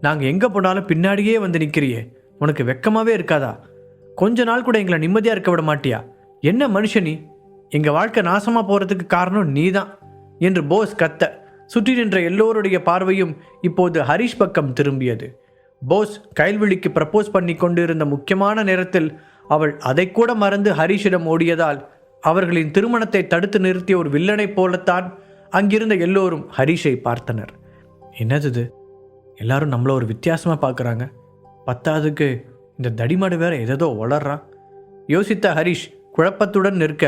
நாங்கள் எங்கே போனாலும் பின்னாடியே வந்து நிற்கிறியே உனக்கு வெக்கமாகவே இருக்காதா? கொஞ்ச நாள் கூட எங்களை நிம்மதியாக இருக்க விட மாட்டியா? என்ன மனுஷனி எங்கள் வாழ்க்கை நாசமாக போகிறதுக்கு காரணம் நீதான். என்று போஸ் கத்த சுற்றி நின்ற எல்லோருடைய பார்வையும் இப்போது ஹரிஷ் பக்கம் திரும்பியது. போஸ் கைல்விழிக்கு ப்ரப்போஸ் பண்ணி கொண்டிருந்த முக்கியமான நேரத்தில் அவள் அதை கூட மறந்து ஹரிஷிடம் ஓடியதால் அவர்களின் திருமணத்தை தடுத்து நிறுத்திய ஒரு வில்லனைப் போலத்தான் அங்கிருந்த எல்லோரும் ஹரிஷை பார்த்தனர். என்னது எல்லாரும் நம்மளை ஒரு வித்தியாசமாக பார்க்குறாங்க பத்தாவதுக்கு இந்த தடிமாடு வேற எதோ வளர்றான் யோசித்த ஹரிஷ் குழப்பத்துடன் நிற்க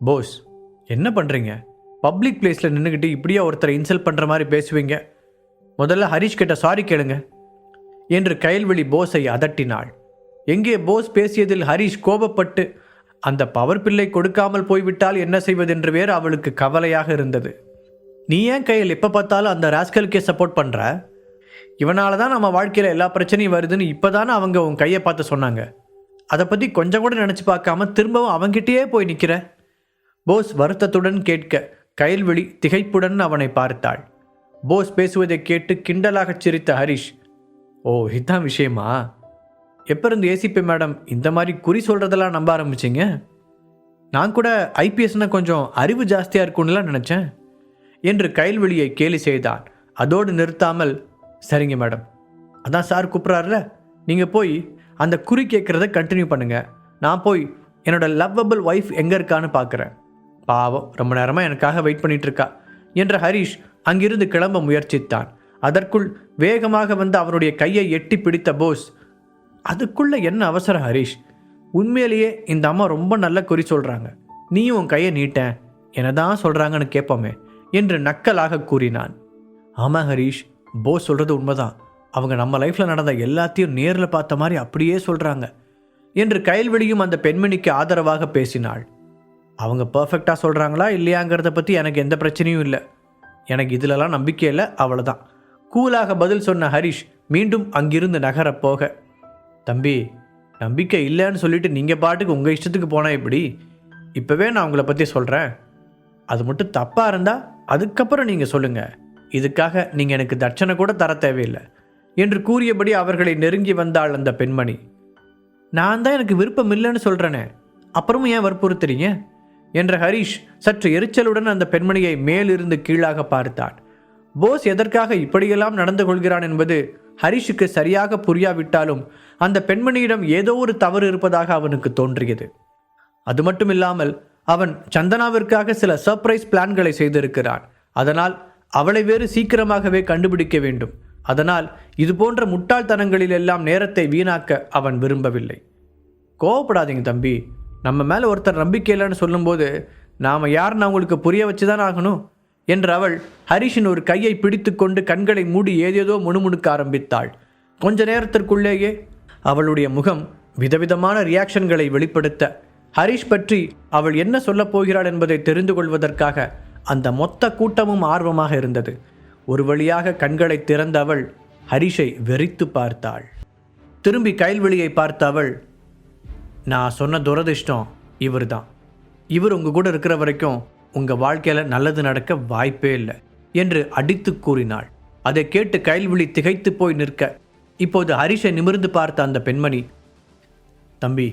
போஸ் என்ன பண்ணுறீங்க பப்ளிக் பிளேஸில் நின்றுக்கிட்டு இப்படியே ஒருத்தரை இன்சல்ட் பண்ணுற மாதிரி பேசுவீங்க? முதல்ல ஹரிஷ் கிட்ட சாரி கேளுங்க. என்று கயல்வெளி போஸை அதட்டினாள். எங்கே போஸ் பேசியதில் ஹரிஷ் கோபப்பட்டு அந்த பவர் பில்லை கொடுக்காமல் போய்விட்டால் என்ன செய்வதென்று வேறு அவளுக்கு கவலையாக இருந்தது. நீ ஏன் கையில் எப்போ பார்த்தாலும் அந்த ராஸ்கலுக்கே சப்போர்ட் பண்ணுற இவனால தான் நம்ம வாழ்க்கையில் எல்லா பிரச்சனையும் வருதுன்னு இப்போ தானே அவங்க உன் கையை பார்த்து சொன்னாங்க. அதை பற்றி கொஞ்சம் கூட நினச்சி பார்க்காம திரும்பவும் அவங்கிட்டயே போய் நிற்கிற போஸ் வருத்தத்துடன் கேட்க கயல்விழி திகைப்புடன் அவனை பார்த்தாள். போஸ் பேசுவதை கேட்டு கிண்டலாகச் சிரித்த ஹரிஷ் ஓ இதுதான் விஷயமா? எப்போ இருந்து ஏசிபி மேடம் இந்த மாதிரி குறி சொல்கிறதெல்லாம் நம்ப ஆரம்பிச்சிங்க? நான் கூட ஐபிஎஸ்னால் கொஞ்சம் அறிவு ஜாஸ்தியாக இருக்கும்னுலாம் நினச்சேன் என்று கயல்வெளியை கேலி செய்தான். அதோடு நிறுத்தாமல் சரிங்க மேடம். அதான் சார் கூப்பிட்றாருல. நீங்கள் போய் அந்த குறி கேட்குறத கண்டினியூ பண்ணுங்கள் நான் போய் என்னோடய லவ்வபிள் ஒய்ஃப் எங்கே இருக்கான்னு பார்க்குறேன் பாவம் ரொம்ப நேரமாக எனக்காக வெயிட் பண்ணிகிட்ருக்கா என்ற ஹரிஷ் அங்கிருந்து கிளம்ப முயற்சித்தான். அதற்குள் வேகமாக வந்து அவனுடைய கையை எட்டி பிடித்த போஸ் அதுக்குள்ளே என்ன அவசரம் ஹரிஷ்? உண்மையிலேயே இந்த அம்மா ரொம்ப நல்ல குறி சொல்கிறாங்க நீயும் உன் கையை நீட்டேன். என்னதான் சொல்கிறாங்கன்னு கேட்போமே என்று நக்கலாக கூறினான். ஆமாம் ஹரீஷ் போஸ் சொல்கிறது உண்மைதான். அவங்க நம்ம லைஃப்பில் நடந்த எல்லாத்தையும் நேரில் பார்த்த மாதிரி அப்படியே சொல்கிறாங்க என்று கைல்வெளியும் அந்த பெண்மணிக்கு ஆதரவாக பேசினாள். அவங்க பர்ஃபெக்டாக சொல்கிறாங்களா இல்லையாங்கிறத பற்றி எனக்கு எந்த பிரச்சனையும் இல்லை. எனக்கு இதிலலாம் நம்பிக்கை இல்லை அவ்வளோதான் கூலாக பதில் சொன்ன ஹரிஷ் மீண்டும் அங்கிருந்து நகரப் போக. தம்பி நம்பிக்கை இல்லைன்னு சொல்லிட்டு நீங்கள் பாட்டுக்கு உங்கள் இஷ்டத்துக்கு போனால் எப்படி? இப்போவே நான் உங்களை பற்றி சொல்கிறேன் அது மட்டும் தப்பாக இருந்தால் அதுக்கப்புறம் நீங்கள் சொல்லுங்கள் இதுக்காக நீங்கள் எனக்கு தட்சணை கூட தர தேவையில்லை என்று கூறியபடி அவர்களை நெருங்கி வந்தாள் அந்த பெண்மணி. நான் தான் எனக்கு விருப்பம் இல்லைன்னு சொல்கிறேனே அப்புறமும் ஏன் வற்புறுத்துறீங்க? என்ற ஹரிஷ் சற்று எரிச்சலுடன் அந்த பெண்மணியை மேலிருந்து கீழாக பார்த்தான் போஸ் எதற்காக இப்படியெல்லாம் நடந்து கொள்கிறான் என்பது ஹரிஷுக்கு சரியாக புரியாவிட்டாலும் அந்த பெண்மணியிடம் ஏதோ ஒரு தவறு இருப்பதாக அவனுக்கு தோன்றியது. அது மட்டும் இல்லாமல் அவன் சந்தனாவிற்காக சில சர்ப்ரைஸ் பிளான்களை செய்திருக்கிறான். அதனால் அவளை வேறு சீக்கிரமாகவே கண்டுபிடிக்க வேண்டும். அதனால் இது போன்ற முட்டாள்தனங்களில் எல்லாம் நேரத்தை வீணாக்க அவன் விரும்பவில்லை. கோவப்படாதீங்க தம்பி. நம்ம மேலே ஒருத்தர் நம்பிக்கை இல்லைன்னு சொல்லும்போது நாம் யாருன்னு அவங்களுக்கு புரிய வச்சு தான் ஆகணும்? என்று அவள் ஹரிஷின் ஒரு கையை பிடித்துக்கொண்டு கண்களை மூடி ஏதேதோ முணுமுணுக்க ஆரம்பித்தாள். கொஞ்ச நேரத்திற்குள்ளேயே அவளுடைய முகம் விதவிதமான ரியாக்ஷன்களை வெளிப்படுத்த ஹரிஷ் பற்றி அவள் என்ன சொல்லப் போகிறாள் என்பதை தெரிந்து கொள்வதற்காக அந்த மொத்த கூட்டமும் ஆர்வமாக இருந்தது. ஒரு வழியாக கண்களை திறந்த அவள் ஹரிஷை வெறித்து பார்த்தாள். திரும்பி கைல்வெளியை பார்த்த அவள் நான் சொன்ன துரதிர்ஷ்டம் இவர் தான் இவர் உங்கள் கூட இருக்கிற வரைக்கும் உங்கள் வாழ்க்கையில் நல்லது நடக்க வாய்ப்பே இல்லை என்று அடித்து கூறினாள். அதை கேட்டு கைல்விழி திகைத்து போய் நிற்க இப்போது ஹரிஷை நிமிர்ந்து பார்த்த அந்த பெண்மணி தம்பி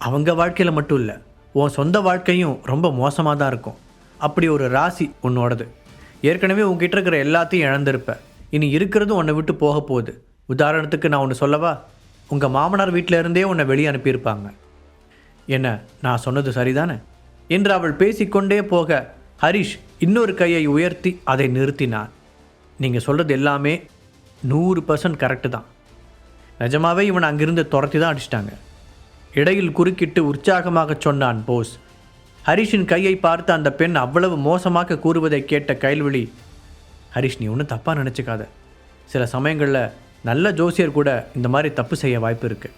அவங்க வாழ்க்கையில் மட்டும் இல்லை உன் சொந்த வாழ்க்கையும் ரொம்ப மோசமாக தான் இருக்கும். அப்படி ஒரு ராசி உன்னோடது. ஏற்கனவே உங்ககிட்ட இருக்கிற எல்லாத்தையும் இழந்திருப்ப. இனி இருக்கிறதும் உன்னை விட்டு போக போகுது. உதாரணத்துக்கு நான் ஒன்று சொல்லவா? உங்கள் மாமனார் வீட்டில் இருந்தே உன்னை வெளியே அனுப்பியிருப்பாங்க. என்ன நான் சொன்னது சரிதானே? என்று அவள் பேசிக்கொண்டே போக ஹரிஷ் இன்னொரு கையை உயர்த்தி அதை நிறுத்தினான். நீங்கள் சொல்கிறது எல்லாமே நூறு பர்சன்ட் கரெக்டு தான். நிஜமாவே இவன் அங்கிருந்து துரத்தி தான் அடிச்சிட்டாங்க. இடையில் குறுக்கிட்டு உற்சாகமாக சொன்னான் போஸ். ஹரிஷின் கையை பார்த்து அந்த பெண் அவ்வளவு மோசமாக கூறுவதை கேட்ட கைல்வெளி ஹரிஷ் நீ ஒன்றும் தப்பாக நினச்சிக்காத. சில சமயங்களில் நல்ல ஜோசியர் கூட இந்த மாதிரி தப்பு செய்ய வாய்ப்பு இருக்கு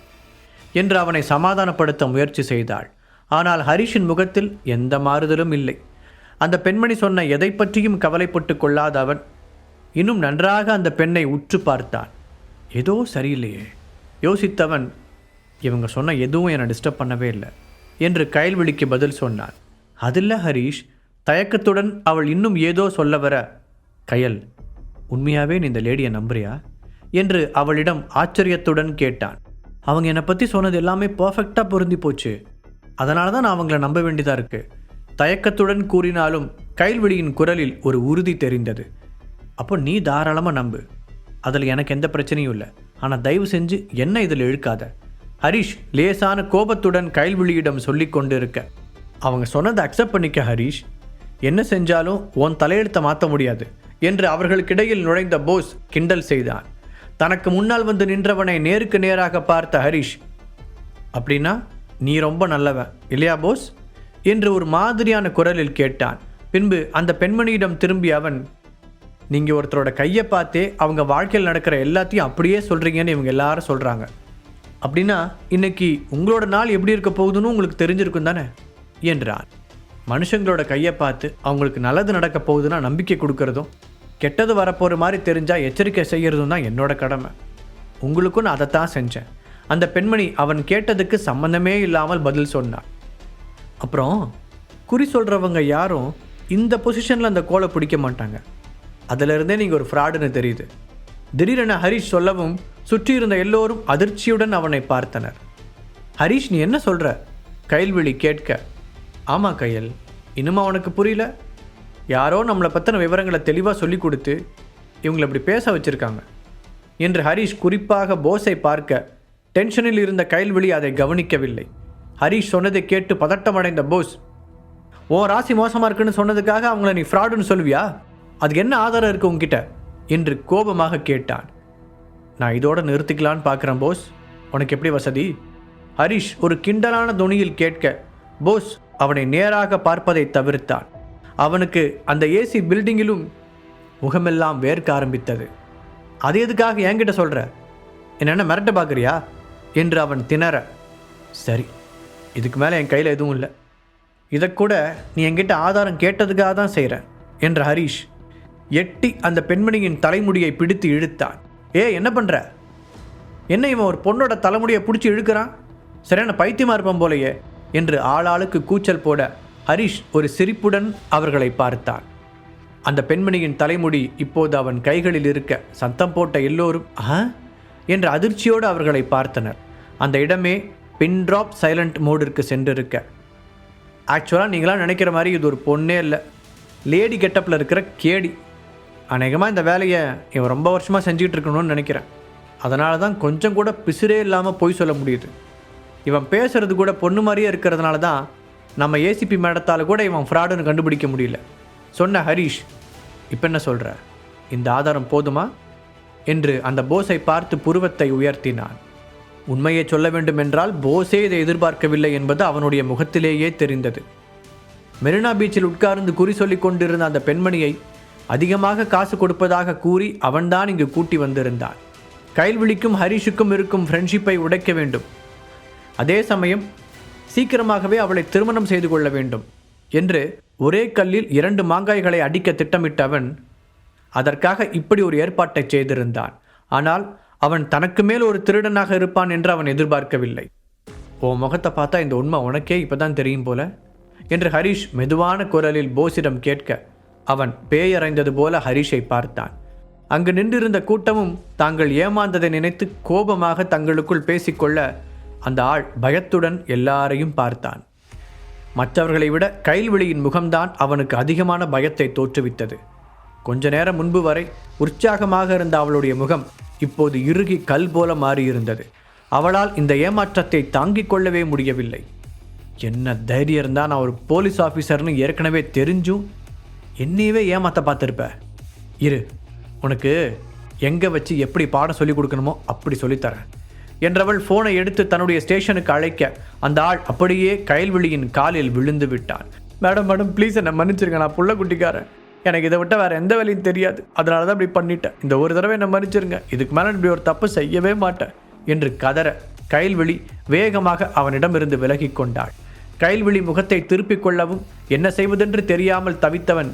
என்று அவனை சமாதானப்படுத்த முயற்சி செய்தாள். ஆனால் ஹரிஷின் முகத்தில் எந்த மாறுதலும் இல்லை. அந்த பெண்மணி சொன்ன எதை பற்றியும் கவலைப்பட்டு கொள்ளாத அவன் இன்னும் நன்றாக அந்த பெண்ணை உற்று பார்த்தான். ஏதோ சரியில்லையே யோசித்தவன் இவங்க சொன்ன எதுவும் என்னை டிஸ்டர்ப் பண்ணவே இல்லை. என்று கயல்விழிக்கு பதில் சொன்னான். அதில்ல ஹரீஷ். தயக்கத்துடன் அவள் இன்னும் ஏதோ சொல்ல வர. கயல் உண்மையாகவே நீ இந்த லேடியை நம்புறியா? என்று அவளிடம் ஆச்சரியத்துடன் கேட்டான். அவங்க என்னை பற்றி சொன்னது எல்லாமே பர்ஃபெக்டாக பொருந்தி போச்சு. அதனால தான் நான் அவங்கள நம்ப வேண்டியதாக இருக்கு. தயக்கத்துடன் கூறினாலும் கைல்விழியின் குரலில் ஒரு உறுதி தெரிந்தது. அப்போ நீ தாராளமாக நம்பு. அதில் எனக்கு எந்த பிரச்சனையும் இல்லை. ஆனால் தயவு செஞ்சு என்ன இதில் இழுக்காத. ஹரிஷ் லேசான கோபத்துடன் கைல்விழியிடம் சொல்லி கொண்டு இருக்க அவங்க சொன்னதை அக்செப்ட் பண்ணிக்க ஹரிஷ். என்ன செஞ்சாலும் உன் தலையெழுத்தை மாற்ற முடியாது என்று அவர்களுக்கிடையில் நுழைந்த போஸ் கிண்டல் செய்தான். தனக்கு முன்னால் வந்து நின்றவனை நேருக்கு நேராக பார்த்த ஹரிஷ் அப்படின்னா நீ ரொம்ப நல்லவன் இல்லையா போஸ்? என்று ஒரு மாதிரியான குரலில் கேட்டான். பின்பு அந்த பெண்மணியிடம் திரும்பி அவன் நீங்கள் ஒருத்தரோட கையை பார்த்தே அவங்க வாழ்க்கையில் நடக்கிற எல்லாத்தையும் அப்படியே சொல்கிறீங்கன்னு இவங்க எல்லாரும் சொல்கிறாங்க அப்படின்னா இன்னைக்கு உங்களோட நாள் எப்படி இருக்க போகுதுன்னு உங்களுக்கு தெரிஞ்சிருக்கும் தானே? என்றான் மனுஷங்களோட கையை பார்த்து அவங்களுக்கு நல்லது நடக்க போகுதுன்னா நம்பிக்கை கொடுக்கறதும் கெட்டது வரப்போகிற மாதிரி தெரிஞ்சால் எச்சரிக்கை செய்கிறதும் தான் என்னோட கடமை. உங்களுக்கும் நான் அதைத்தான் செஞ்சேன். அந்த பெண்மணி அவன் கேட்டதுக்கு சம்மந்தமே இல்லாமல் பதில் சொன்னான் அப்புறம் குறி சொல்கிறவங்க யாரும் இந்த பொசிஷனில் அந்த கோலை பிடிக்க மாட்டாங்க. அதிலிருந்தே நீங்கள் ஒரு ஃப்ராடுன்னு தெரியுது. திடீரென ஹரிஷ் சொல்லவும் சுற்றி இருந்த எல்லோரும் அதிர்ச்சியுடன் அவனை பார்த்தனர். ஹரிஷ் நீ என்ன சொல்கிற கைல்விழி கேட்க ஆமாம் கையல் இன்னும் அவனுக்கு புரியல? யாரோ நம்மளை பற்றின விவரங்களை தெளிவாக சொல்லி கொடுத்து இவங்களை இப்படி பேச வச்சுருக்காங்க. என்று ஹரிஷ் குறிப்பாக போஸை பார்க்க டென்ஷனில் இருந்த கைல்விழி அதை கவனிக்கவில்லை. ஹரிஷ் சொன்னதை கேட்டு பதட்டமடைந்த போஸ் ஓ ராசி மோசமாக இருக்குன்னு சொன்னதுக்காக அவங்கள நீ ஃப்ராடுன்னு சொல்லுவியா? அதுக்கு என்ன ஆதாரம் இருக்குது உங்ககிட்ட என்று கோபமாக கேட்டான். நான் இதோட நிறுத்திக்கலான்னு பார்க்குறேன் போஸ். உனக்கு எப்படி வசதி? ஹரிஷ் ஒரு கிண்டலான துணியில் கேட்க போஸ் அவனை நேராக பார்ப்பதை தவிர்த்தான். அவனுக்கு அந்த ஏசி பில்டிங்கிலும் முகமெல்லாம் வேர்க்க ஆரம்பித்தது. அது எதுக்காக என்கிட்ட சொல்கிற என்னென்ன மிரட்ட பார்க்குறியா? என்று அவன் திணற. சரி இதுக்கு மேலே என் கையில் எதுவும் இல்லை. இதை கூட நீ என்கிட்ட ஆதாரம் கேட்டதுக்காக தான் செய்கிறேன் என்ற ஹரிஷ் எட்டி அந்த பெண்மணியின் தலைமுடியை பிடித்து இழுத்தான். ஏ என்ன பண்ணுற என்ன இவன் ஒரு பொண்ணோட தலைமுடியை பிடிச்சி இழுக்கிறான்? சரியான பைத்தியமாக இருப்பான் போலையே என்று ஆளாளுக்கு கூச்சல் போட ஹரிஷ் ஒரு சிரிப்புடன் அவர்களை பார்த்தான். அந்த பெண்மணியின் தலைமுடி இப்போது அவன் கைகளில் இருக்க சத்தம் போட்ட எல்லோரும் ஆ? என்ற அதிர்ச்சியோடு அவர்களை பார்த்தனர். அந்த இடமே பின் ட்ராப் சைலண்ட் மோடிற்கு சென்றிருக்க. ஆக்சுவலாக நீங்களாம் நினைக்கிற மாதிரி இது ஒரு பொண்ணே இல்லை. லேடி கெட்டப்பில் இருக்கிற கேடி. அநேகமாக இந்த வேலையை இவன் ரொம்ப வருஷமாக செஞ்சுக்கிட்டு இருக்கணும்னு நினைக்கிறேன். அதனால தான் கொஞ்சம் கூட பிசுரே இல்லாமல் பொய் சொல்ல முடியுது. இவன் பேசுறது கூட பொண்ணு மாதிரியே இருக்கிறதுனால தான் நம்ம ஏசிபி மேடத்தால் கூட இவன் ஃப்ராடுன்னு கண்டுபிடிக்க முடியல. சொன்ன ஹரிஷ் இப்போ என்ன சொல்கிற இந்த ஆதாரம் போதுமா? என்று அந்த போஸை பார்த்து புருவத்தை உயர்த்தினான். உண்மையை சொல்ல வேண்டுமென்றால் போஸே இதை எதிர்பார்க்கவில்லை என்பது அவனுடைய முகத்திலேயே தெரிந்தது. மெரினா பீச்சில் உட்கார்ந்து குறி சொல்லிக் கொண்டிருந்த அந்த பெண்மணியை அதிகமாக காசு கொடுப்பதாக கூறி அவன்தான் இங்கு கூட்டி வந்திருந்தான். கைல்விழிக்கும் ஹரிஷுக்கும் இருக்கும் ஃப்ரெண்ட்ஷிப்பை உடைக்க வேண்டும். அதே சமயம் சீக்கிரமாகவே அவளை திருமணம் செய்து கொள்ள வேண்டும் என்று ஒரே கல்லில் இரண்டு மாங்காய்களை அடிக்க திட்டமிட்டவன் அதற்காக இப்படி ஒரு ஏற்பாட்டை செய்திருந்தான். ஆனால் அவன் தனக்கு மேல் ஒரு திருடனாக இருப்பான் என்று அவன் எதிர்பார்க்கவில்லை. ஓ முகத்தை பார்த்தா இந்த உண்மை உனக்கே இப்போதான் தெரியும் போல? என்று ஹரிஷ் மெதுவான குரலில் போஸிடம் கேட்க அவன் பேயறைந்தது போல ஹரிஷை பார்த்தான். அங்கு நின்றிருந்த கூட்டமும் தாங்கள் ஏமாந்ததை நினைத்து கோபமாக தங்களுக்குள் பேசிக்கொள்ள அந்த ஆள் பயத்துடன் எல்லாரையும் பார்த்தான். மற்றவர்களை விட கைல்வெளியின் முகம்தான் அவனுக்கு அதிகமான பயத்தை தோற்றுவித்தது. கொஞ்ச நேரம் முன்பு வரை உற்சாகமாக இருந்த அவளுடைய முகம் இப்போது இறுகி கல் போல மாறியிருந்தது. அவளால் இந்த ஏமாற்றத்தை தாங்கிக் கொள்ளவே முடியவில்லை. என்ன தைரியம் இருந்தால் நான் ஒரு போலீஸ் ஆஃபீஸர்னு ஏற்கனவே தெரிஞ்சும் என்னையவே ஏமாத்த பார்த்துருப்ப. இரு உனக்கு எங்கே வச்சு எப்படி பாடம் சொல்லிக் கொடுக்கணுமோ அப்படி சொல்லித்தரேன் என்றவள் ஃபோனை எடுத்து தன்னுடைய ஸ்டேஷனுக்கு அழைக்க அந்த ஆள் அப்படியே கயல்விழியின் காலில் விழுந்து விட்டான். மேடம் மேடம் ப்ளீஸ் என்னை மன்னிச்சிருங்க நான் புள்ள குட்டிக்காரன். எனக்கு இதை விட்ட வேறு எந்த வேலையும் தெரியாது. அதனால தான் இப்படி பண்ணிட்டேன். இந்த ஒரு தடவை என்னை மன்னிச்சிருங்க. இதுக்கு மேலே இப்படி ஒரு தப்பு செய்யவே மாட்டேன். என்று கதற கயல்விழி வேகமாக அவனிடமிருந்து விலகி கொண்டாள். கயல்விழி முகத்தை திருப்பிக் கொள்ளவும் என்ன செய்வதென்று தெரியாமல் தவித்தவன்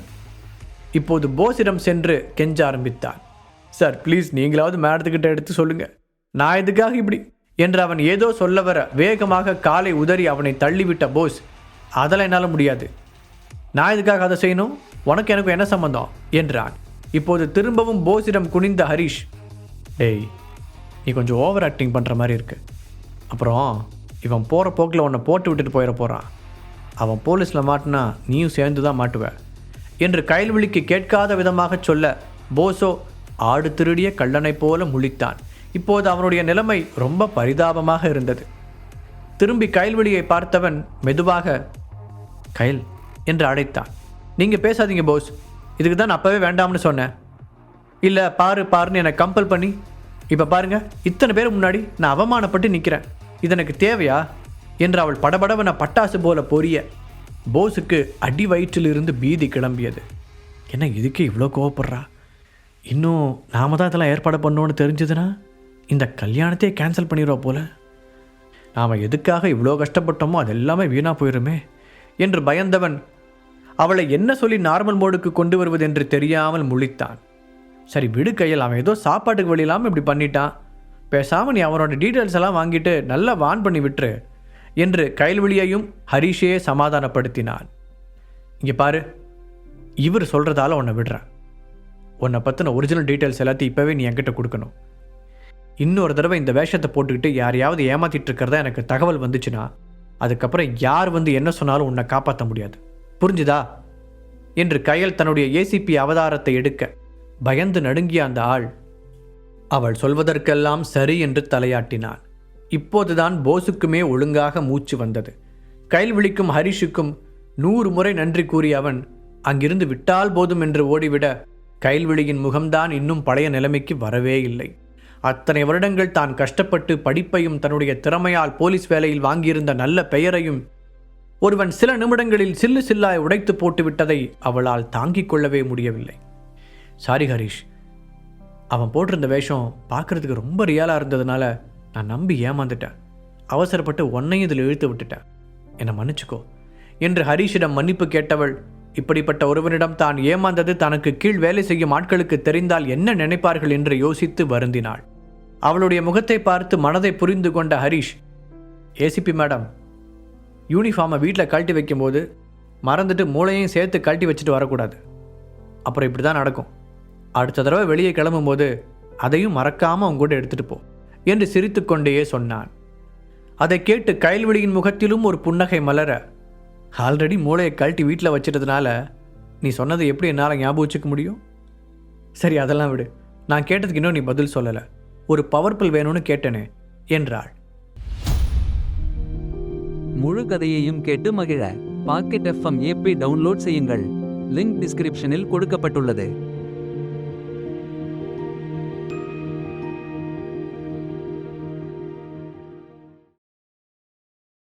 இப்போது போஸிடம் சென்று கெஞ்ச ஆரம்பித்தான். சார் ப்ளீஸ் நீங்களாவது மேடத்துக்கிட்ட எடுத்து சொல்லுங்க. நான் எதுக்காக இப்படி? என்று அவன் ஏதோ சொல்ல வர வேகமாக காலை உதறி அவனை தள்ளிவிட்ட போஸ் அதெல்லாம் என்னால் முடியாது. நான் இதுக்காக அதை செய்யணும்? உனக்கு எனக்கு என்ன சம்மந்தம் என்றான். இப்போது திரும்பவும் போஸிடம் குனிந்த ஹரிஷ் டேய் நீ கொஞ்சம் ஓவர் ஆக்டிங் பண்ணுற மாதிரி இருக்கு. அப்புறம் இவன் போகிற போக்கில் உன்னை போட்டு விட்டுட்டு போயிட போகிறான் அவன் போலீஸில் மாட்டினா நீயும் சேர்ந்து தான் மாட்டுவ. என்று கயல்விழிக்கு கேட்காத விதமாகச் சொல்ல போசோ ஆடு திருடிய கள்ளனைப் போல முழித்தான். இப்போது அவனுடைய நிலைமை ரொம்ப பரிதாபமாக இருந்தது. திரும்பி கயல்விழியை பார்த்தவன் மெதுவாக கயல் என்று அழைத்தான். நீங்கள் பேசாதீங்க போஸ். இதுக்கு தான் அப்போவே வேண்டாம்னு சொன்னேன். இல்லை பாரு பாருன்னு என்னை கம்பல் பண்ணி இப்போ பாருங்க இத்தனை பேர் முன்னாடி நான் அவமானப்பட்டு நிற்கிறேன் இது எனக்கு தேவையா? என்று அவள் படபடவன பட்டாசு போல பொரிய போஸுக்கு அடி வயிற்றிலிருந்து பீதி கிளம்பியது. என்ன இதுக்கு இவ்வளோ கோவப்படுறா? இன்னும் நாம தான் இதெல்லாம் ஏற்பாடு பண்ணோன்னு தெரிஞ்சதுன்னா இந்த கல்யாணத்தையே கேன்சல் பண்ணிடுவா போல. நாம் எதுக்காக இவ்வளோ கஷ்டப்பட்டோமோ அது எல்லாமே வீணாக போயிருமே என்று பயந்தவன் அவளை என்ன சொல்லி நார்மல் மோடுக்கு கொண்டு வருவதென்று தெரியாமல் முழித்தான். சரி விடு கையில் அவன் ஏதோ சாப்பாட்டுக்கு வழி இல்லாமல் இப்படி பண்ணிட்டான். பேசாமல் நீ அவனோட டீட்டெயில்ஸ் எல்லாம் வாங்கிட்டு நல்லா வான் பண்ணி விட்டுரு. என்று கைல்வெளியையும் ஹரிஷையே சமாதானப்படுத்தினான். இங்கே பாரு இவர் சொல்கிறதால உன்னை விடுறேன். உன்னை பற்றின ஒரிஜினல் டீட்டெயில்ஸ் எல்லாத்தையும் இப்போவே நீ என்கிட்ட கொடுக்கணும். இன்னொரு தடவை இந்த வேஷத்தை போட்டுக்கிட்டு யாரையாவது ஏமாற்றிட்டு இருக்கிறதா எனக்கு தகவல் வந்துச்சுன்னா அதுக்கப்புறம் யார் வந்து என்ன சொன்னாலும் உன்னை காப்பாற்ற முடியாது. புரிஞ்சுதா? என்று கையல் தன்னுடைய ஏசிபி அவதாரத்தை எடுக்க பயந்து நடுங்கிய அந்த ஆள் அவள் சொல்வதற்கெல்லாம் சரி என்று தலையாட்டினான். இப்போதுதான் போஸுக்குமே ஒழுங்காக மூச்சு வந்தது. கைல் விழிக்கும் ஹரிஷுக்கும் நூறு முறை நன்றி கூறிய அவன் அங்கிருந்து விட்டால் போதும் என்று ஓடிவிட கைல்விழியின் முகம்தான் இன்னும் பழைய நிலைமைக்கு வரவே இல்லை. அத்தனை வருடங்கள் தான் கஷ்டப்பட்டு படிப்பையும் தன்னுடைய திறமையால் போலீஸ் வேலையில் வாங்கியிருந்த நல்ல பெயரையும் ஒருவன் சில நிமிடங்களில் சில்லு சில்லாய் உடைத்து போட்டுவிட்டதை அவளால் தாங்கிக் கொள்ளவே முடியவில்லை. சாரி ஹரிஷ் அவன் போட்டிருந்த வேஷம் பார்க்கறதுக்கு ரொம்ப ரியலாக இருந்ததுனால நான் நம்பி ஏமாந்துட்டேன். அவசரப்பட்டு உன்னையும் இதில் இழுத்து விட்டுட்டேன். என்னை மன்னிச்சுக்கோ. என்று ஹரிஷிடம் மன்னிப்பு கேட்டவள் இப்படிப்பட்ட ஒருவனிடம் தான் ஏமாந்தது தனக்கு கீழ் வேலை செய்யும் ஆட்களுக்கு தெரிந்தால் என்ன நினைப்பார்கள்? என்று யோசித்து வருந்தினாள். அவளுடைய முகத்தை பார்த்து மனதை புரிந்து கொண்ட ஹரிஷ் ஏசிபி மேடம் யூனிஃபார்மை வீட்டில் கழட்டி வைக்கும்போது மறந்துட்டு மூளையும் சேர்த்து கழட்டி வச்சுட்டு வரக்கூடாது. அப்புறம் இப்படி தான் நடக்கும். அடுத்த தடவை வெளியே கிளம்பும்போது அதையும் மறக்காமல் அவங்க கூட எடுத்துகிட்டு போ. என்று சிரித்துக்கொண்டே சொன்னான். அதை கேட்டு கைல்வெளியின் முகத்திலும் ஒரு புன்னகை மலர ஆல்ரெடி மூளையை கழட்டி வீட்டில் வச்சிட்டதுனால நீ சொன்னதை எப்படி என்னால் ஞாபகம் வச்சுக்க முடியும்? சரி அதெல்லாம் விடு. நான் கேட்டதுக்கு இன்னும் நீ பதில் சொல்லலை. ஒரு பவர்ஃபுல் வேணும்னு கேட்டனே என்றாள். முழு கதையையும் கேட்டு மகிழ. பாக்கெட் எஃப்எம் ஏபி டவுன்லோட் செய்யுங்கள். லிங்க் டிஸ்கிரிப்ஷனில் கொடுக்கப்பட்டுள்ளது.